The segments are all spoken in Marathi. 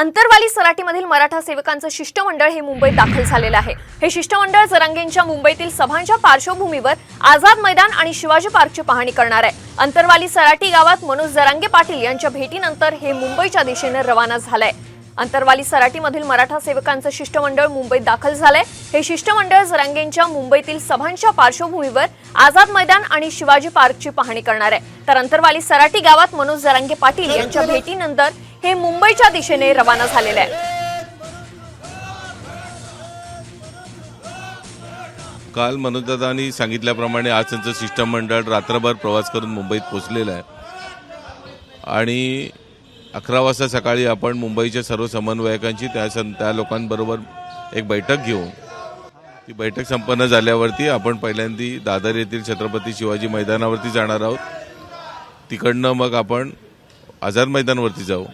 अंतरवाली सराटीमधील मराठा सेवकांचं शिष्टमंडळ हे मुंबईत दाखल झालेलं आहे. हे शिष्टमंडळ जरांगेंच्या मुंबईतील सभांच्या पार्श्वभूमीवर आझाद मैदान आणि शिवाजी पार्कची पाहणी करणार आहे. अंतरवाली सराटी गावात मनोज जरांगे पाटील यांच्या भेटीनंतर हे मुंबईच्या दिशेने रवाना झालंय. अंतरवाली सराटीमधील मराठा सेवकांचं शिष्टमंडळ मुंबईत दाखल झालंय. हे शिष्टमंडळ जरांगेंच्या मुंबईतील सभांच्या पार्श्वभूमीवर आझाद मैदान आणि शिवाजी पार्कची पाहणी करणार आहे. तर अंतरवाली सराटी गावात मनोज जरांगे पाटील यांच्या भेटीनंतर हे मुंबईच्या दिशेने रवाना झालेले आहे. काल मनोजदादांनी सांगितल्याप्रमाणे आज त्यांचं शिष्टमंडळ रात्रभर प्रवास करून मुंबईत पोचलेलं आहे. आणि अकरा वाजता सकाळी आपण मुंबईच्या सर्व समन्वयकांची त्या सं त्या लोकांबरोबर एक बैठक घेऊ. ती बैठक संपन्न झाल्यावरती आपण पहिल्यांदी दादर येथील छत्रपती शिवाजी मैदानावरती जाणार आहोत. तिकडनं मग आपण आझाद मैदानवरती जाऊ.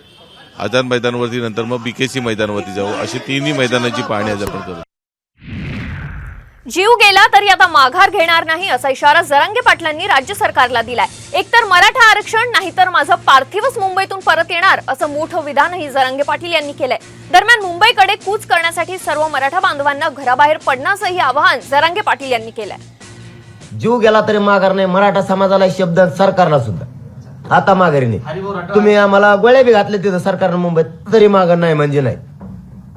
आझाद मैदानवरती नंतर मग बीकेसी मैदानावरती जाऊ. अशी तिन्ही मैदानाची पाहणी आज आपण करू. जीव गेला तरी आता माघार घेणार नाही असा इशारा जरांगे पाटलांनी राज्य सरकारला दिलाय. एकतर मराठा आरक्षण नाहीतर माझं पार्थिवच मुंबईतून परत येणार असं मोठं विधानही जरांगे पाटील यांनी केलंय. दरम्यान मुंबईकडे कूच करण्यासाठी सर्व मराठा बांधवांना घराबाहेर पडण्याचंही आवाहन जरांगे पाटील यांनी केलंय. जीव गेला तरी माघार नाही मराठा समाजाला शब्द सरकारला सुद्धा. आता माघारी नाही. तुम्ही आम्हाला गोळ्या बी घातल्या तिथं सरकारनं मुंबईत. तरी माघार नाही म्हणजे नाही.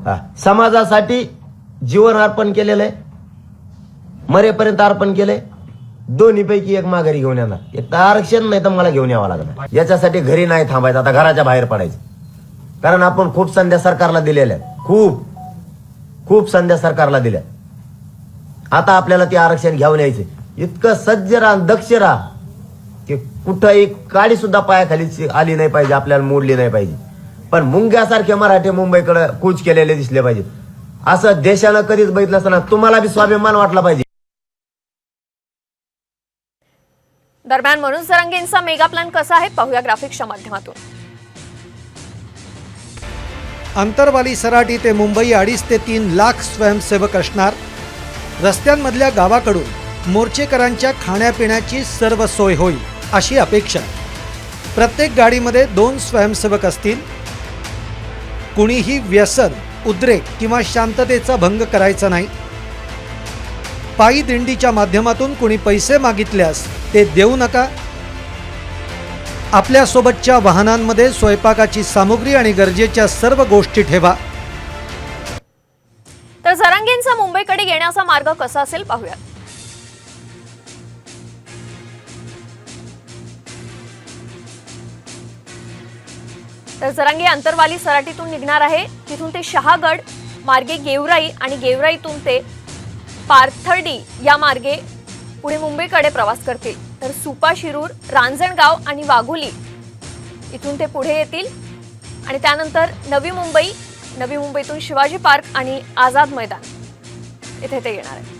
हा. समाजासाठी जीवन अर्पण केलेलं आहे. मरेपर्यंत अर्पण केलंय. दोन्ही पैकी एक माघारी घेऊन येणार. एक तर आरक्षण नाही तर मला घेऊन यावं लागणार. याच्यासाठी घरी नाही थांबायचं. आता घराच्या बाहेर पडायचं. कारण आपण खूप संध्या सरकारला दिलेल्या खूप. खूप संध्या सरकारला दिल्या आता आपल्याला ते आरक्षण घेऊन यायचे इतकं सज्ज राहा दक्ष राहा. की कुठं एक काडी सुद्धा पायाखाली आली नाही पाहिजे आपल्याला मोडली नाही पाहिजे. पण मुंग्यासारखे मराठी मुंबईकडे कूच केलेले दिसले पाहिजे. असं देशानं कधीच बघितलं असताना तुम्हाला बी स्वाभिमान वाटला पाहिजे. दरम्यान मनोज जरांगेंचा मेगा प्लॅन कसा आहे पाहूया ग्राफिक्सच्या माध्यमातून. अंतरवाली सराटी ते मुंबई अडीच ते तीन लाख स्वयंसेवक असणार. रस्त्यांमधल्या गावाकडून मोर्चेकरांच्या खाण्यापिण्याची सर्व सोय होईल. अशी अपेक्षा. प्रत्येक गाडीमध्ये दोन स्वयंसेवक असतील. कुणीही व्यसन उद्रेक किंवा शांततेचा भंग करायचा नाही. पायी दिंडीच्या माध्यमातून कुणी पैसे मागितल्यास ते देऊ नका. आपल्यासोबतच्या वाहनांमध्ये स्वयंपाकाची सामुग्री आणि गरजेच्या सर्व गोष्टी ठेवा. तर जरांगेंचा मुंबईकडे येण्याचा मार्ग कसा असेल पाहूया. तर जरांगे अंतरवाली सराटीतून निघणार आहे. तिथून ते शहागड मार्गे गेवराई आणि गेवराईतून ते पारथर्डी या मार्गे पुढे मुंबईकडे प्रवास करतील. तर सुपा शिरूर रांजणगाव आणि वाघोली इथून ते पुढे येतील. आणि त्यानंतर नवी मुंबई नवी मुंबईतून शिवाजी पार्क आणि आझाद मैदान. इथे ते येणार आहे.